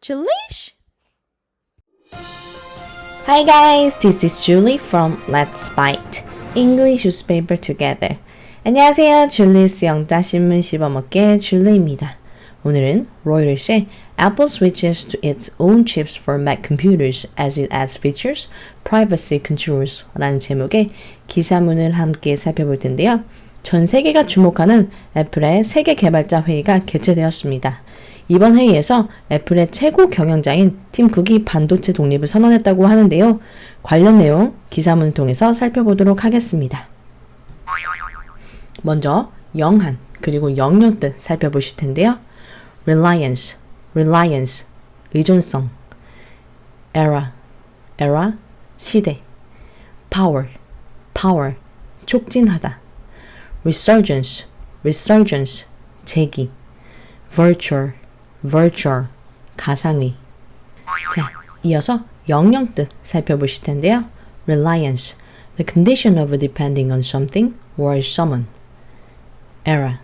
Julish! Hi guys, this is Julie from Let's Bite English Newspaper Together. 안녕하세요. 줄리스 영자 신문 씹어먹게 줄리입니다. 오늘은 로이터스의 Apple switches to its own chips for Mac computers as it adds features, privacy controls 라는 제목의 기사문을 함께 살펴볼 텐데요. 전 세계가 주목하는 애플의 세계 개발자 회의가 개최되었습니다. 이번 회의에서 애플의 최고 경영자인 팀 쿡이 반도체 독립을 선언했다고 하는데요. 관련 내용 기사문을 통해서 살펴보도록 하겠습니다. 먼저 영한 그리고 영역 뜻 살펴보실 텐데요. reliance, reliance, 의존성 era, era, 시대 power, power, 촉진하다 resurgence, resurgence, 재기 virtual, virtual, 가상의 자, 이어서 영영 뜻 살펴보실 텐데요. reliance, the condition of depending on something or someone era,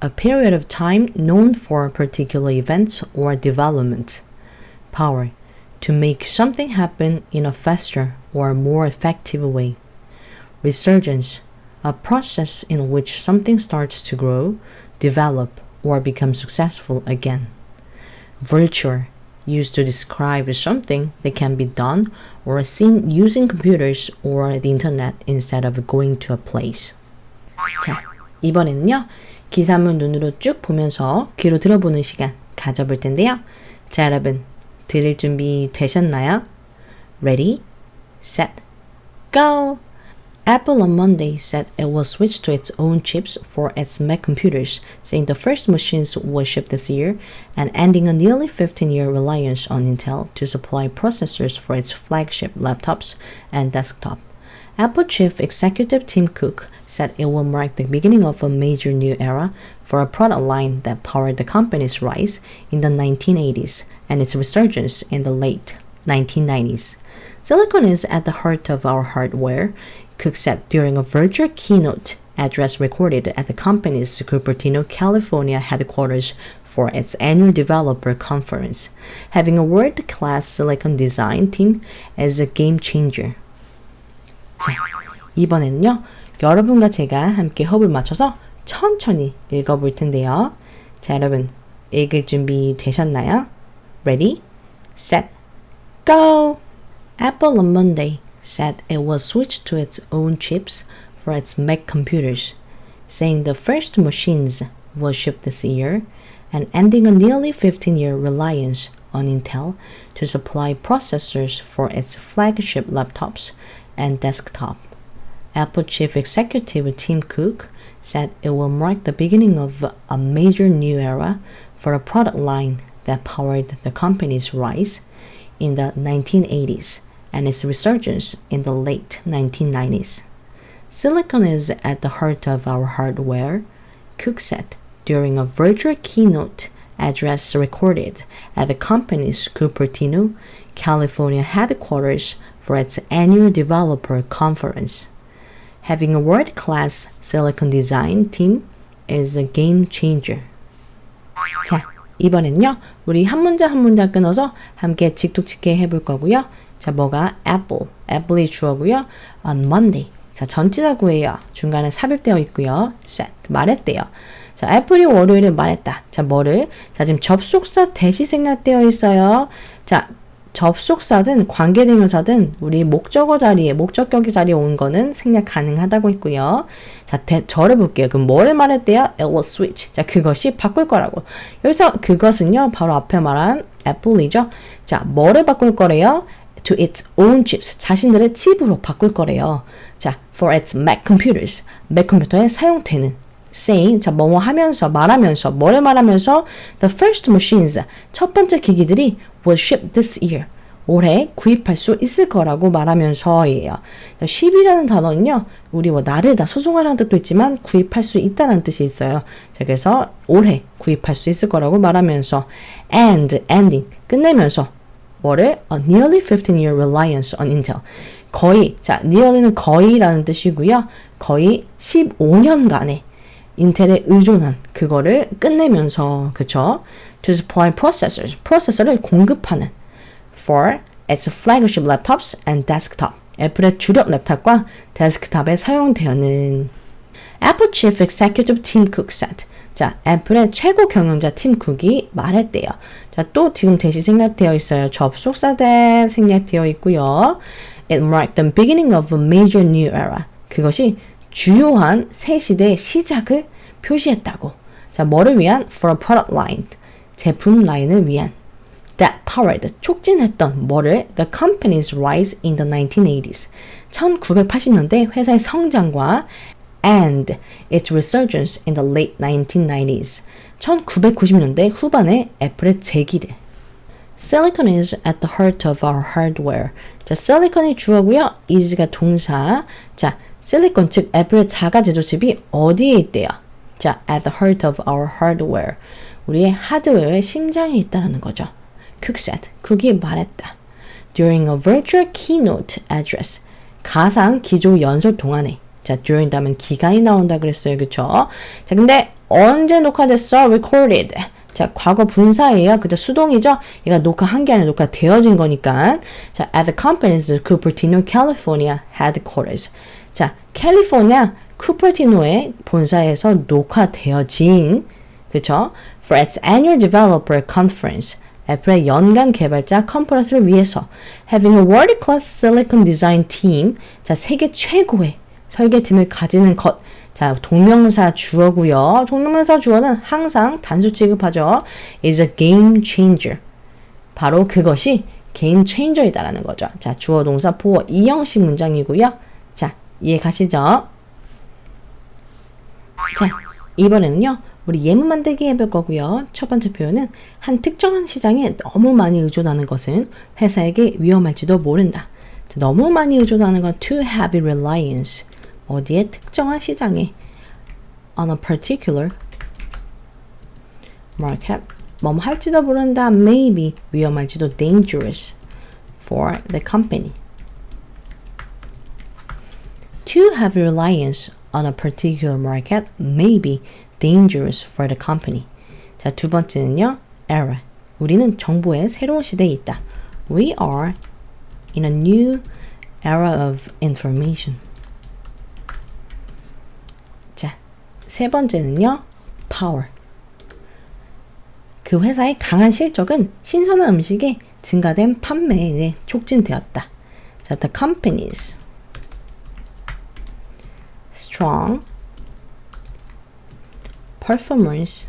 a period of time known for particular events or development. Power, to make something happen in a faster or more effective way. Resurgence, a process in which something starts to grow, develop, or become successful again. Virtual, used to describe something that can be done or seen using computers or the internet instead of going to a place. 자, 이번에는요. 기사문 눈으로 쭉 보면서 귀로 들어보는 시간 가져볼 텐데요. 자, 여러분. 들을 준비 되셨나요? Ready, set, go! Apple on Monday said it will switch to its own chips for its Mac computers, saying the first machines will ship this year and ending a nearly 15 year reliance on Intel to supply processors for its flagship laptops and desktop. Apple Chief Executive Tim Cook said it will mark the beginning of a major new era for a product line that powered the company's rise in the 1980s and its resurgence in the late 1990s. Silicon is at the heart of our hardware, Cook said during a virtual keynote address recorded at the company's Cupertino, California headquarters for its annual developer conference. Having a world class silicon design team is a game changer. 자, 이번에는요, 여러분과 제가 함께 허브를 맞춰서 천천히 읽어볼 텐데요. 자, 여러분, 읽을 준비 되셨나요? Ready, set, go! Apple on Monday said it will switch to its own chips for its Mac computers, saying the first machines will ship this year and ending a nearly 15 year reliance on Intel to supply processors for its flagship laptops and desktop. Apple Chief Executive Tim Cook said it will mark the beginning of a major new era for a product line that powered the company's rise in the 1980s and its resurgence in the late 1990s. Silicon is at the heart of our hardware, Cook said during a virtual keynote address recorded at the company's Cupertino, California headquarters for its annual developer conference. Having a world class silicon design team is a game changer. 자, 이번엔요, 우리 한 문자 한 문자 끊어서 함께 직독직해 해볼 거고요. 자, 뭐가 apple, apple이 주어고요. on Monday. 자, 전치사 구예요. 중간에 삽입되어 있고요. set, 말했대요. 자, 애플이 월요일에 말했다. 자, 뭐를? 자, 지금 접속사 대시 생략되어 있어요. 자, 접속사든 관계대명사든 우리 목적어 자리에 목적격의 자리에 온 거는 생략 가능하다고 했고요. 자, 대, 저를 볼게요. 그럼 뭐를 말했대요? It will switch. 자, 그것이 바꿀 거라고. 여기서 그것은요, 바로 앞에 말한 애플이죠. 자, 뭐를 바꿀 거래요? To its own chips. 자신들의 칩으로 바꿀 거래요. 자, for its Mac computers. Mac 컴퓨터에 사용되는 saying 자 뭐뭐 하면서 말하면서 뭐를 말하면서 the first machines 첫 번째 기기들이 will ship this year 올해 구입할 수 있을 거라고 말하면서예요. 10이라는 단어는요, 우리 뭐 나르다, 소송하라는 뜻도 있지만 구입할 수 있다는 뜻이 있어요. 자, 그래서 올해 구입할 수 있을 거라고 말하면서 and, ending, 끝내면서 뭐를? A nearly 15-year reliance on Intel. 거의, 자, nearly는 거의라는 뜻이고요. 거의 15년간의 인텔에 의존한 그거를 끝내면서 그쵸? To supply processors, 프로세서를 공급하는 for its flagship laptops and desktop. 애플의 주력 랩탑과 데스크탑에 사용되는 Apple Chief Executive Tim Cook said. 자, 애플의 최고 경영자 팀 쿡이 말했대요. 자, 또 지금 대시 생략되어 있어요. 접속사 대 생략되어 있고요. It marked the beginning of a major new era. 그것이 주요한 새 시대의 시작을 표시했다고. 자, 뭐를 위한? For a product line. 제품 라인을 위한. That powered. 촉진했던 뭐를? The company's rise in the 1980s. 1980년대 회사의 성장과 and its resurgence in the late 1990s. 1990년대 후반에 애플의 재기를. Silicon is at the heart of our hardware. 자, silicon이 주어고요. is가 동사. 자, 실리콘 즉 애플의 자가 제조칩이 어디에 있대요? 자, at the heart of our hardware. 우리의 하드웨어의 심장에 있다는 거죠. Cook said. 쿡이 말했다. During a virtual keynote address. 가상 기조 연설 동안에. 자, during 다음엔 기간이 나온다 그랬어요. 그쵸? 자, 근데 언제 녹화됐어? recorded. 자, 과거 분사예요. 그죠? 수동이죠? 얘가 녹화한 게 아니라 녹화되어진 거니까. 자, at the company's Cupertino, California headquarters. 자, 캘리포니아 쿠퍼티노의 본사에서 녹화되어진 그쵸? For its annual developer conference. 애플의 연간 개발자 컨퍼런스를 위해서 having a world-class silicon design team. 자, 세계 최고의 설계팀을 가지는 것. 자, 동명사 주어고요. 동명사 주어는 항상 단수 취급하죠. is a game changer. 바로 그것이 game changer이다라는 거죠. 자, 주어 동사 포어 이 형식 문장이고요. 자, 이해 가시죠? 자, 이번에는요. 우리 예문 만들기 해볼 거고요. 첫 번째 표현은 한 특정한 시장에 너무 많이 의존하는 것은 회사에게 위험할지도 모른다. 자, 너무 많이 의존하는 건 too heavy reliance. 어디에 특정한 시장에 on a particular market 뭐뭐 할지도 모른다 maybe 위험할지도 dangerous for the company to have reliance on a particular market may be dangerous for the company 자, 두 번째는요 era 우리는 정보의 새로운 시대에 있다 we are in a new era of information 세 번째는요, power. 그 회사의 강한 실적은 신선한 음식의 증가된 판매에 촉진되었다. 자, the company's strong performance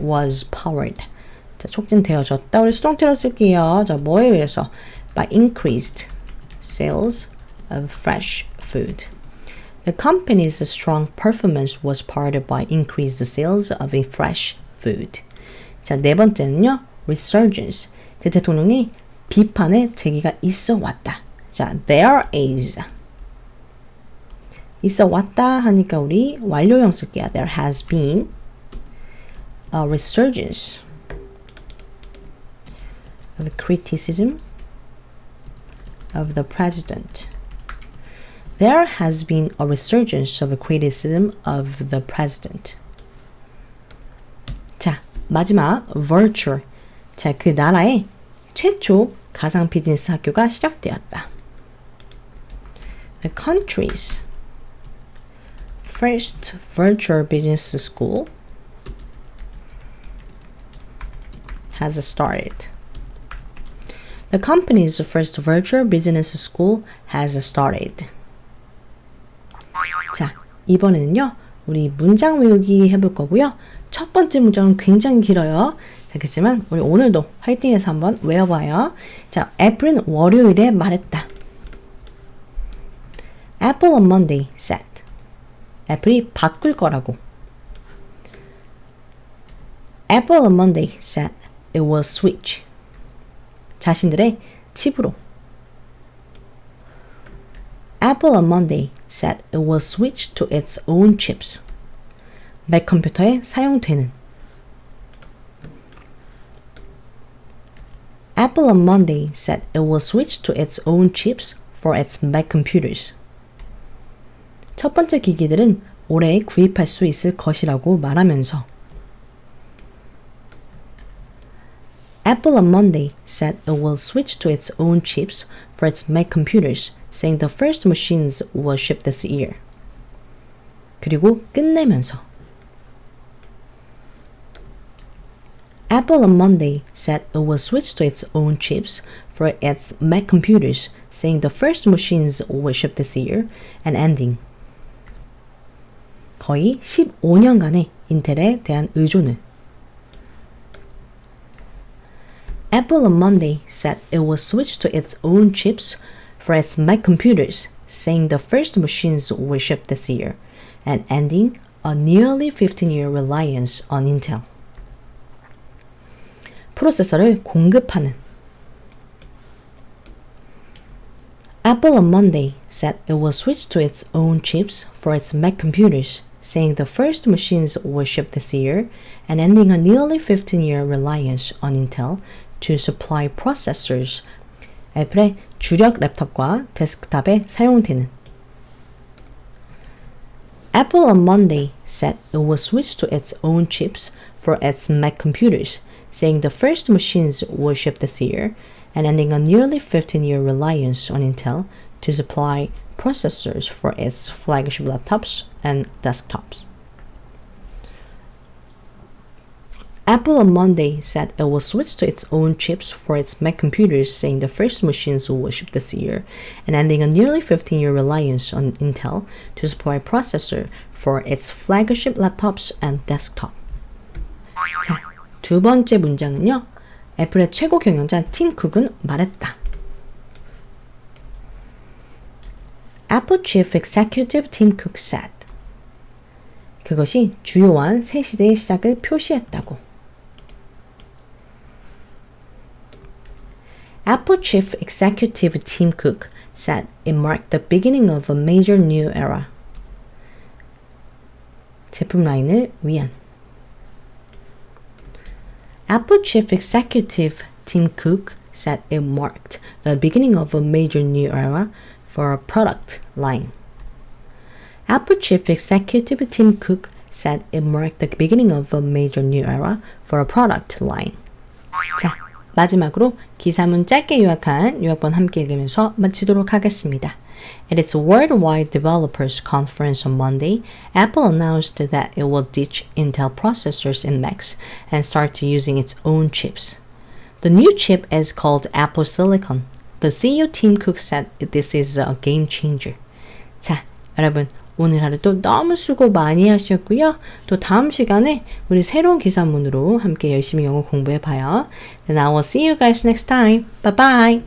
was powered. 자, 촉진되어졌다. 우리 수동태로 쓸게요. 자, 뭐에 의해서? by increased sales of fresh food. The company's strong performance was powered by increased sales of a fresh food. 자, 네 번째는요. resurgence. 그 대통령이 비판의 제기가 있어 왔다. 자, there is. 있어 왔다 하니까 우리 완료형 쓸게요. There has been a resurgence of criticism of the president. There has been a resurgence of criticism of the president. 자, 마지막 virtual. 자, 그 나라의 최초 가상 비즈니스 학교가 시작되었다. The country's first virtual business school has started. The company's first virtual business school has started. 자, 이번에는요. 우리 문장 외우기 해볼 거고요. 첫 번째 문장은 굉장히 길어요. 자, 그렇지만 우리 오늘도 화이팅해서 한번 외워봐요. 자, 애플은 월요일에 말했다. Apple on Monday said. 애플이 바꿀 거라고. Apple on Monday said it will switch. 자신들의 칩으로. Apple on Monday said it will switch to its own chips. 맥 컴퓨터에 사용되는 Apple on Monday said it will switch to its own chips for its Mac computers. 첫 번째 기기들은 올해 구입할 수 있을 것이라고 말하면서 Apple on Monday said it will switch to its own chips for its Mac computers, saying the first machines will ship this year. 그리고 끝내면서 Apple on Monday said it will switch to its own chips for its Mac computers, saying the first machines will ship this year, and ending. 거의 15년간의 인텔에 대한 의존을 Apple on Monday said it will switch to its own chips for its Mac computers, saying the first machines will ship this year, and ending a nearly 15 year reliance on Intel. 프로세서를 공급하는 Apple on Monday said it will switch to its own chips for its Mac computers, saying the first machines will ship this year, and ending a nearly 15 year reliance on Intel to supply processors. 애플의 주력 랩탑과 데스크탑에 사용되는 Apple on Monday said it will switch to its own chips for its Mac computers, saying the first machines will ship this year, and ending a nearly 15 year reliance on Intel to supply processors for its flagship laptops and desktops. Apple on Monday said it will switch to its own chips for its Mac computers, saying the first machines will ship this year, and ending a nearly 15 year reliance on Intel to supply processor for its flagship laptops and desktop. 자, 두 번째 문장은요. 애플의 최고 경영자 팀 쿡은 말했다. Apple Chief Executive Tim Cook said. 그것이 주요한 새 시대의 시작을 표시했다고. Apple Chief Executive Tim Cook said it marked the beginning of a major new era. 제품 라인을 위한 Apple Chief Executive Tim Cook said it marked the beginning of a major new era for a product line. Apple Chief Executive Tim Cook said it marked the beginning of a major new era for a product line. 자, 마지막으로 기사문 짧게 요약한 요약본 함께 읽으면서 마치도록 하겠습니다. At its Worldwide Developers Conference on Monday, Apple announced that it will ditch Intel processors in Macs and start using its own chips. The new chip is called Apple Silicon. The CEO Tim Cook said this is a game changer. 자, 여러분 오늘 하루 또 너무 수고 많이 하셨고요. 또 다음 시간에 우리 새로운 기사문으로 함께 열심히 영어 공부해 봐요. Then I will see you guys next time. Bye bye.